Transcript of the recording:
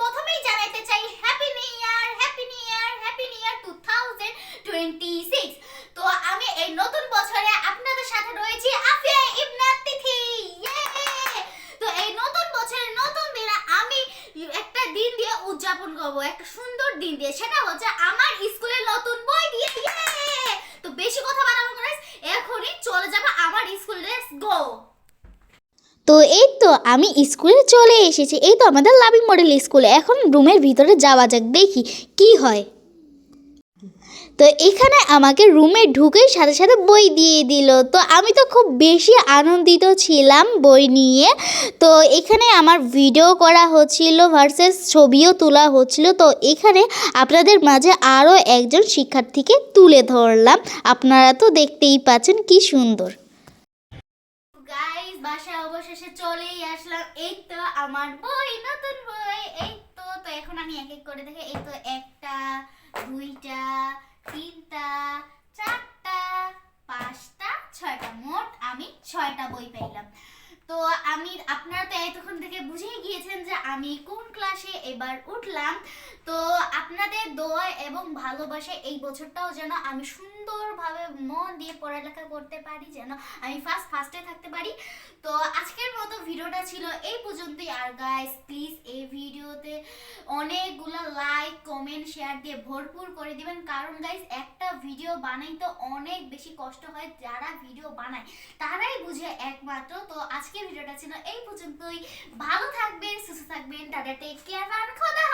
প্রথমেই জানাইতে চাই happy new year happy new year happy new year two thousand twenty six তো আমি এই নতুন বছরে আপনাদের সাথে রয়েছি আফিয়া ইবনা তিথি। তো এই নতুন বছরের নতুন দিনে আমি একটা দিন দিয়ে উদযাপন করব, একটা সুন্দর দিন দিয়ে। সেটা হচ্ছে আমার স্কুলের নতুন বই দিয়ে Yay! তো বেশি কথা বাড়াবো না guys, এখনই চলে যাব আমার স্কুল লেটস গো তো এই তো আমি স্কুলে চলে এসেছি। এই তো আমাদের লাভিং মডেল স্কুলে। এখন রুমের ভিতরে যাওয়া যাক, দেখি কি হয়। তো এখানে আমাকে রুমে ঢুকেই সাথে সাথে বই দিয়ে দিল। তো আমি তো খুব বেশি আনন্দিত ছিলাম বই নিয়ে। তো এখানে আমার ভিডিও করা হচ্ছিল ভার্সেস ছবিও তোলা হচ্ছিল। তো এখানে আপনাদের মাঝে আরও একজন শিক্ষার্থীকে তুলে ধরলাম। আপনারা তো দেখতেই পাচ্ছেন কি সুন্দর। গাইস বাসায় অবশেষে চলেই আসলাম। এই তো আমার বই, নতুন বই। এই তো তো এখন আমি এক এক করে দেখে, এই তো একটা, দুইটা, তিনটা, চারটা, পাঁচটা, ছয়টা, মোট আমি ছয়টা বই পেলাম তো আমি, আপনারা তো এতক্ষণ থেকে বুঝেই গিয়েছেন যে আমি কোন ক্লাসে এবার উঠলাম। তো আপনাদের দোয়া এবং ভালোবাসা এই বছরটাও যেন আমি সুন্দরভাবে মন দিয়ে পড়ালেখা করতে পারি, যেন আমি ফার্স্ট ফার্স্টে থাকতে পারি। তো আজকের মতো ভিডিওটা ছিল এই পর্যন্তই। আর গাইস প্লিজ এই ভিডিওতে অনেকগুলো লাইক কমেন্ট শেয়ার দিয়ে ভরপুর করে দিবেন। কারণ গাইজ একটা ভিডিও বানাই তো অনেক বেশি কষ্ট হয় যারা ভিডিও বানায়। তারাই বুঝে একমাত্র। তো আজকের ভিডিওটা ছিল এই পর্যন্তই। ভালো থাকবেন, সুস্থ থাকবেন, টাটা টেক কেয়ার খোদা